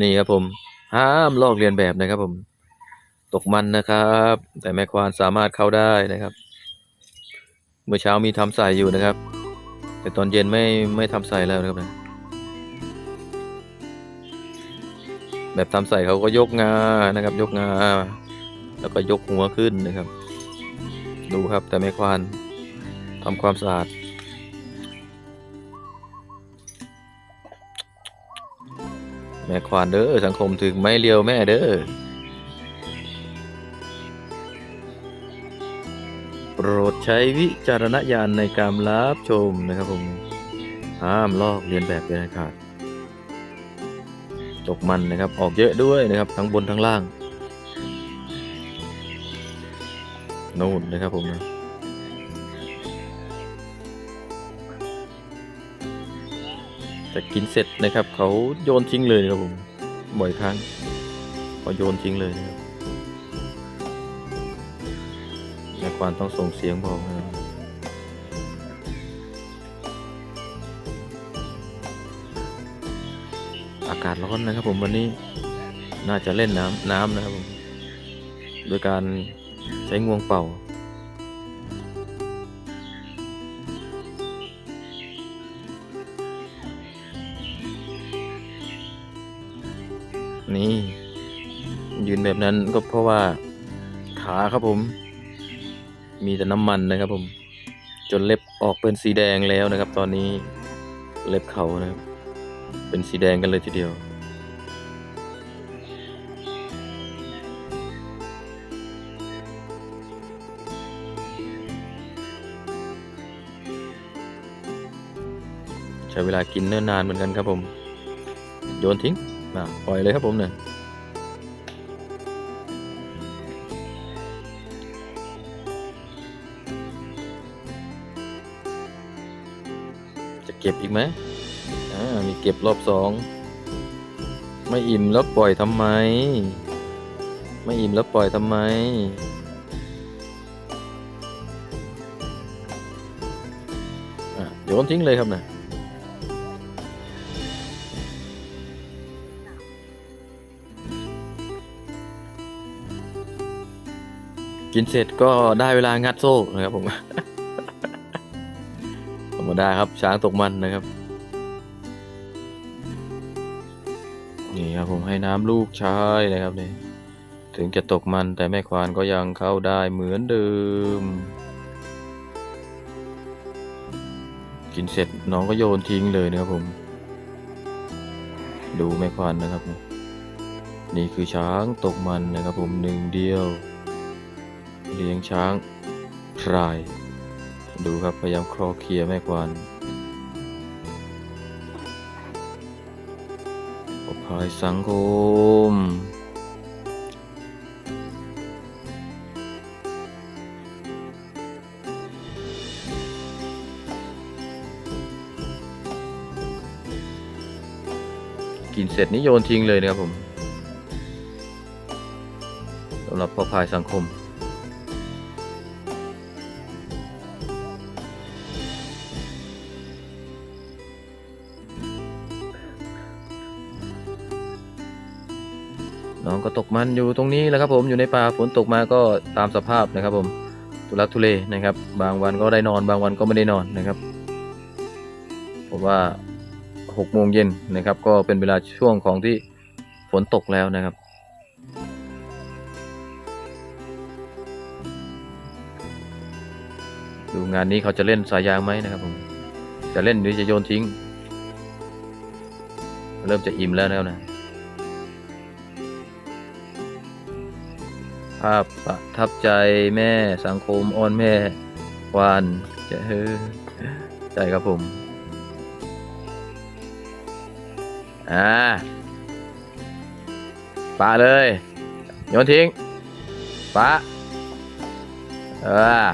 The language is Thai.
นี่ครับผมห้ามลอกเลียนแบบนะครับผม ตกมันนะครับ แต่แม่ควานสามารถเข้าได้นะครับ เมื่อเช้ามีทำใส่อยู่นะครับ แต่ตอนเย็นไม่ไม่ทำใส่แล้วนะครับนะแบบทำใส่เขาก็ยกงานะครับ ยกงาแล้วก็ยกหัวขึ้นนะครับ ดูครับแต่แม่ควานทำความสะอาด แม่ควานเด้อสังคมถึงไม่เลียวแม่เด้อโปรดใช้วิจารณญาณในการรับชมนะครับผมห้ามลอกเลียนแบบเป็นขาดตกมันนะครับออกเยอะด้วยนะครับ ทั้งบนทั้งล่างนู่นนะครับผมนะ แต่กินเสร็จนะครับ เขาโยนทิ้งเลยครับผมบ่อยครั้งเขาโยนทิ้งเลยนะครับแม่ควานต้องส่งเสียงบอกนะครับอากาศร้อนนะครับผมวันนี้น่าจะเล่นน้ำน้ำนะครับผมโดยการใช้งวงเป่า นี่ ยืนแบบนั้นก็เพราะว่าขาครับผม มีแต่น้ำมันนะครับผม จนเล็บออกเป็นสีแดงแล้วนะครับ ตอนนี้เล็บเขานะครับ เป็นสีแดงกันเลยทีเดียวใช้เวลากินเนิ่นนานเหมือนกันครับผม โยนทิ้ง่ะปล่อยเลยครับผมเนี่ยจะเก็บอีกไหมอ่ามีเก็บรอบสองไม่อิ่มแล้วปล่อยทำไม ไม่อิ่มแล้วปล่อยทำไมโยนทิ้งเลยครับนะ กินเสร็จก็ได้เวลางัดโซ่นะครับผมธรรมดาครับช้างตกมันนะครับ นี่ครับผมให้น้ำลูกชายนะครับนี่ถึงจะตกมันแต่แม่ควานก็ยังเข้าได้เหมือนเดิม กินเสร็จน้องก็โยนทิ้งเลยนะครับผม ดูแม่ควานนะครับ นี่คือช้างตกมันนะครับผมหนึ่งเดียว เลี้ยงช้างพราย ดูครับพยายามคลอเคลียร์แม่ควานปกพายสังคมกินเสร็จนี่โยนทิ้งเลยนะครับผมสำหรับพ่อพายสังคม น้องก็ตกมันอยู่ตรงนี้แหล้วครับผมอยู่ในป่าฝนตกมาก็ตามสภาพนะครับผมทุลักทุเลนะครับ บางวันก็ได้นอนบางวันก็ไม่ได้นอนนะครับผมว่าหกโมงเย็นนะครับ ก็เป็นเวลาช่วงของที่ฝนตกแล้วนะครับ ดูงานนี้เขาจะเล่นสายยางไหมนะครับผมจะเล่นหรือจะโยนทิ้ง เริ่มจะอิ่มแล้วนะครับนะ ภาพประทับใจแม่สังคมอ้อนแม่วานจะเฮ้อใจครับผม อ่าปาเลย โยนทิ้งปาเออ